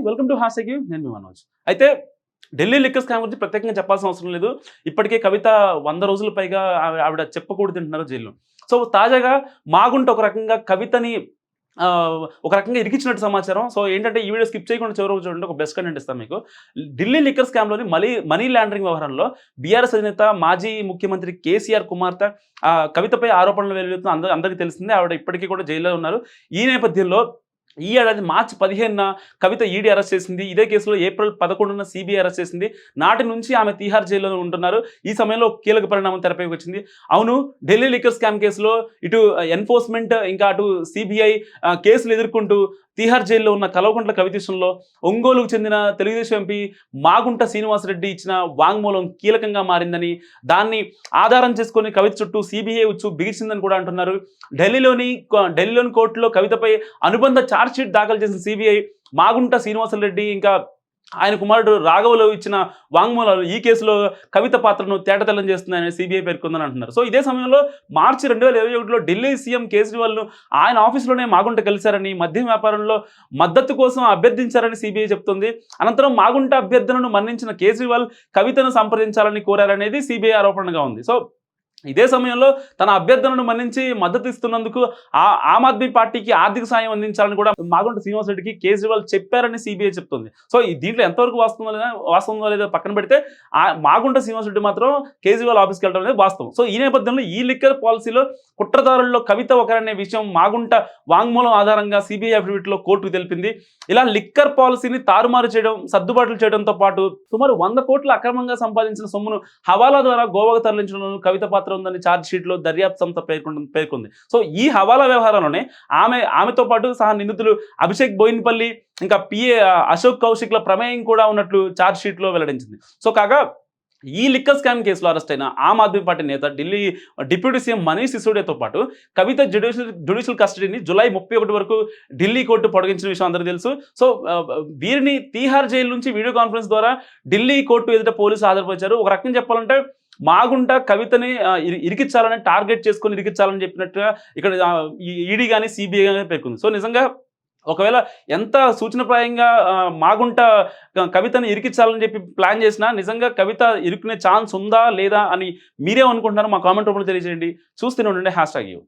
Hi welcome to హాసగి నేను మీ మనోజ్. అయితే Delhi liquor scam గురించి ప్రత్యేకంగా చెప్పాల్సిన అవసరం లేదు. ఇప్పటికే కవిత వంద రోజుల పైగా ఆవిడ చెప్పకూడదు తింటున్నారు జైల్లో. సో తాజాగా మాగుంట ఒక రకంగా కవితని ఆ, ఒక రకంగా ఇరికించినట్టు సమాచారం. సో ఏంటంటే ఈ వీడియో స్కిప్ చేయకుండా చివరి చూడండి. ఒక బెస్ట్ కంటెంట్ ఇస్తాను మీకు. ఢిల్లీ లిక్కర్ స్కామ్లోని మనీ మనీ లాండరింగ్ వ్యవహారంలో బీఆర్ఎస్ అధినేత మాజీ ముఖ్యమంత్రి కేసీఆర్ కుమార్తె ఆ, కవితపై ఆరోపణలు వెలువడుతున్న అందరూ అందరికీ తెలిసిందే. ఆవిడ ఇప్పటికీ కూడా జైల్లో ఉన్నారు. ఈ నేపథ్యంలో ఈ ఏడాది మార్చి పదిహేనున కవిత ఈడీ అరెస్ట్ చేసింది. ఇదే కేసులో ఏప్రిల్ పదకొండున సిబిఐ అరెస్ట్ చేసింది. నాటి నుంచి ఆమె తీహార్ జైల్లో ఉంటున్నారు. ఈ సమయంలో కీలక పరిణామం తెరపైకి వచ్చింది. అవును ఢిల్లీ లిక్కర్ స్కామ్ కేసులో ఇటు ఎన్ఫోర్స్మెంట్ ఇంకా అటు సిబిఐ కేసులు ఎదుర్కొంటూ తీహార్ జైల్లో ఉన్న కలవకుంట్ల కవితీశంలో ఒంగోలుకు చెందిన తెలుగుదేశం ఎంపీ మాగుంట శ్రీనివాసరెడ్డి ఇచ్చిన వాంగ్మూలం కీలకంగా మారిందని దాన్ని ఆధారం చేసుకుని కవిత చుట్టూ సిబిఐ ఉచ్చు బిగిసిందని కూడా అంటున్నారు. ఢిల్లీలోని ఢిల్లీలోని కోర్టులో కవితపై అనుబంధ ఛార్జ్షీట్ దాఖలు చేసిన సిబిఐ మాగుంట శ్రీనివాసరెడ్డి ఇంకా ఆయన కుమారుడు రాఘవలు ఇచ్చిన వాంగ్మూలాలు ఈ కేసులో కవిత పాత్రను తేటతెల్లం చేస్తున్నాయని సిబిఐ పేర్కొందని అంటున్నారు. సో ఇదే సమయంలో మార్చి రెండు వేల ఇరవై ఒకటిలో ఢిల్లీ సీఎం కేజ్రీవాల్ను ఆయన ఆఫీసులోనే మాగుంట కలిశారని మద్యం వ్యాపారంలో మద్దతు కోసం అభ్యర్థించారని సిబిఐ చెప్తుంది. అనంతరం మాగుంట అభ్యర్థనను మన్నించిన కేజ్రీవాల్ కవితను సంప్రదించాలని కోరారనేది సిబిఐ ఆరోపణగా ఉంది. సో ఇదే సమయంలో తన అభ్యర్థనను మన్నించి మద్దతు ఇస్తున్నందుకు ఆ ఆమ్ ఆద్మీ పార్టీకి ఆర్థిక సాయం అందించాలని కూడా మాగుంట శ్రీనివాసరెడ్డికి కేజ్రీవాల్ చెప్పారని సిబిఐ చెప్తుంది. సో ఈ దీంట్లో ఎంతవరకు వాస్తుందో లేదా వాస్తవం లేదో పక్కన పెడితే ఆ మాగుంట శ్రీనివాసరెడ్డి మాత్రం కేజ్రీవాల్ ఆఫీస్కి వెళ్ళడం అనేది వాస్తవం. సో ఈ నేపథ్యంలో ఈ లిక్కర్ పాలసీలో కుట్రదారుల్లో కవిత ఒకరనే విషయం మాగుంట వాంగ్మూలం ఆధారంగా సిబిఐ అఫిడవిట్లో కోర్టుకు తెలిపింది. ఇలా లిక్కర్ పాలసీని తారుమారు చేయడం సర్దుబాట్లు చేయడంతో పాటు సుమారు వంద కోట్ల అక్రమంగా సంపాదించిన సొమ్మును హవాలా ద్వారా గోవాకు తరలించడంలో కవిత పాత్ర ఉందని ఛార్జ్ షీట్లో దర్యాప్తు సంస్థ పేర్కొంది పేర్కొంది. సో ఈ హవాలా వ్యవహారంలోనే ఆమె ఆమెతో పాటు సహా నిందితులు అభిషేక్ బోయిన్పల్లి ఇంకా పిఏ అశోక్ కౌశిక్ల ప్రమేయం కూడా ఉన్నట్లు ఛార్జ్ షీట్లో వెల్లడించింది. సో కాగా ఈ లిక్కర్ స్కామ్ కేసులో అరెస్ట్ అయిన ఆమ్ ఆద్మీ పార్టీ నేత ఢిల్లీ డిప్యూటీ సీఎం మనీష్ సిసోడియాతో పాటు కవిత జ్యుడిషియల్ జ్యుడిషియల్ కస్టడీని జూలై ముప్పై ఒకటి వరకు ఢిల్లీ కోర్టు పొడిగించిన విషయం అందరికీ తెలుసు. సో వీరిని తీహార్ జైలు నుంచి వీడియో కాన్ఫరెన్స్ ద్వారా ఢిల్లీ కోర్టు ఎదుట పోలీసులు హాజరుపరిచారు. ఒక రకంగా చెప్పాలంటే మాగుంట కవితని ఇరికించాలని టార్గెట్ చేసుకొని ఇరికించాలని చెప్పినట్టుగా ఇక్కడ ఈడీ కానీ సిబిఐ కానీ పేర్కొంది. సో నిజంగా ఒకవేళ ఎంత సూచనప్రాయంగా మాగుంట కవితను కవితని ఇరికించాలని చెప్పి ప్లాన్ చేసినా నిజంగా కవిత ఇరుక్కునే ఛాన్స్ ఉందా లేదా అని మీరే అనుకుంటున్నారో మా కామెంట్ రూపంలో తెలియజేయండి. చూస్తూనే ఉండండి హ్యాష్ ట్యాగ్ యూ.